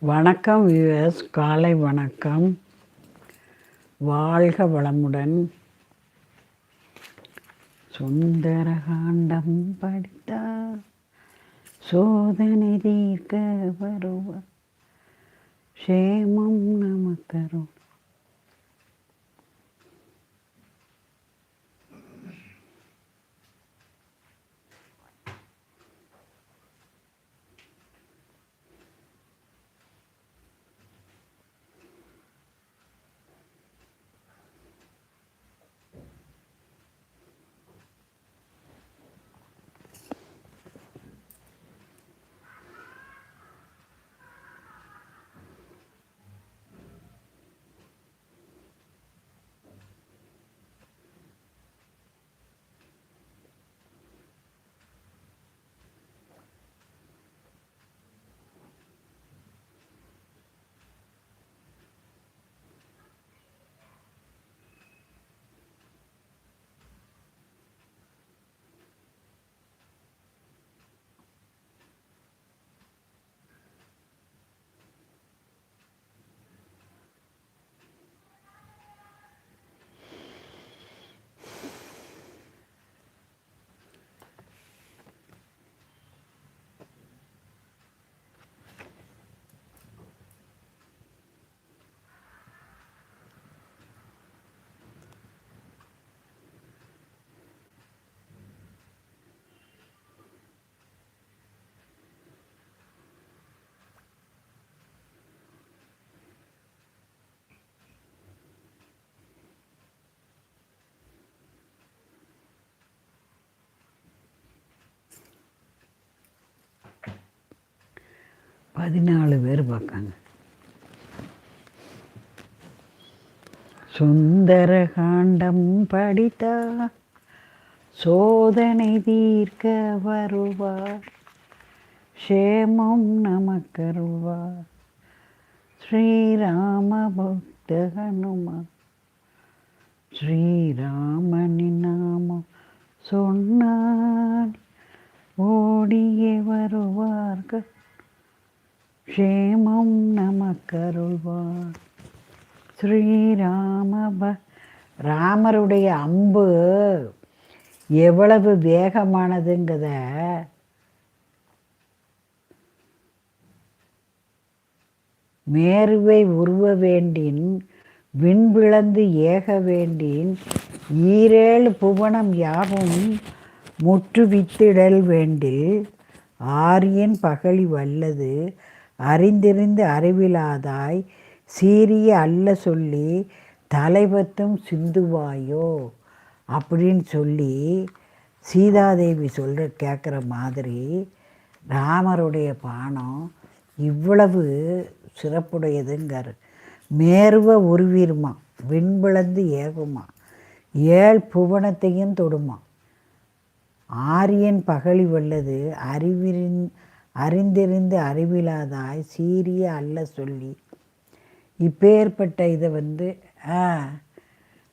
வணக்கம் வியூவர்ஸ் காலை வணக்கம். வாழ்க வளமுடன். சுந்தரகாண்டம் படித்தா சோதனை தீர்க்க வருவ சேமம் நமக்கரும் பதினாலு பேர் பார்க்காங்க. சுந்தர காண்டம் படித்தா சோதனை தீர்க்க வருவார். க்ஷேமம் நமக்கருவார். ஸ்ரீராம பக்த ஹனுமா ஸ்ரீராமனின் நாமம் சொன்னால் ஓடியே வருவார்கள். க்ஷேமம் நமக்கருள்வார். ஸ்ரீராம ராமருடைய அம்பு எவ்வளவு வேகமானதுங்கிறத மேருவை உருவ வேண்டின் விண்பிளந்து ஏக வேண்டின் ஈரேழு புவனம் யாவும் முற்றுவித்திடல் வேண்டில் ஆரியன் பகழி வல்லது அறிந்திருந்து அறிவிலாதாய் சீரிய அல்ல சொல்லி தலைபத்தும் சிந்துவாயோ? அப்படின்னு சொல்லி சீதாதேவி சொல்கிற கேட்குற மாதிரி ராமருடைய பானம் இவ்வளவு சிறப்புடையதுங்கார் மேர்வ உருவிருமா விண்பிளந்து ஏகுமா ஏழ் புவனத்தையும் தொடுமா. ஆரியன் பகழி வல்லது அறிவிரின் அறிந்திருந்து அறிவிலாதாய் சீரிய அல்ல சொல்லி. இப்பேற்பட்ட இதை வந்து ஆ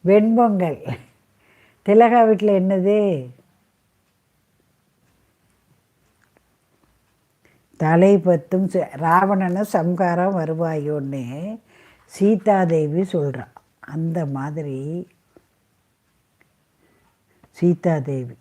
வெண்பொங்கல். திலகா வீட்டில் என்னது? தலை பத்தும் ராவணனை சம்காரம் வருவாயோன்னு சீதாதேவி சொல்கிறான் அந்த மாதிரி சீதாதேவி.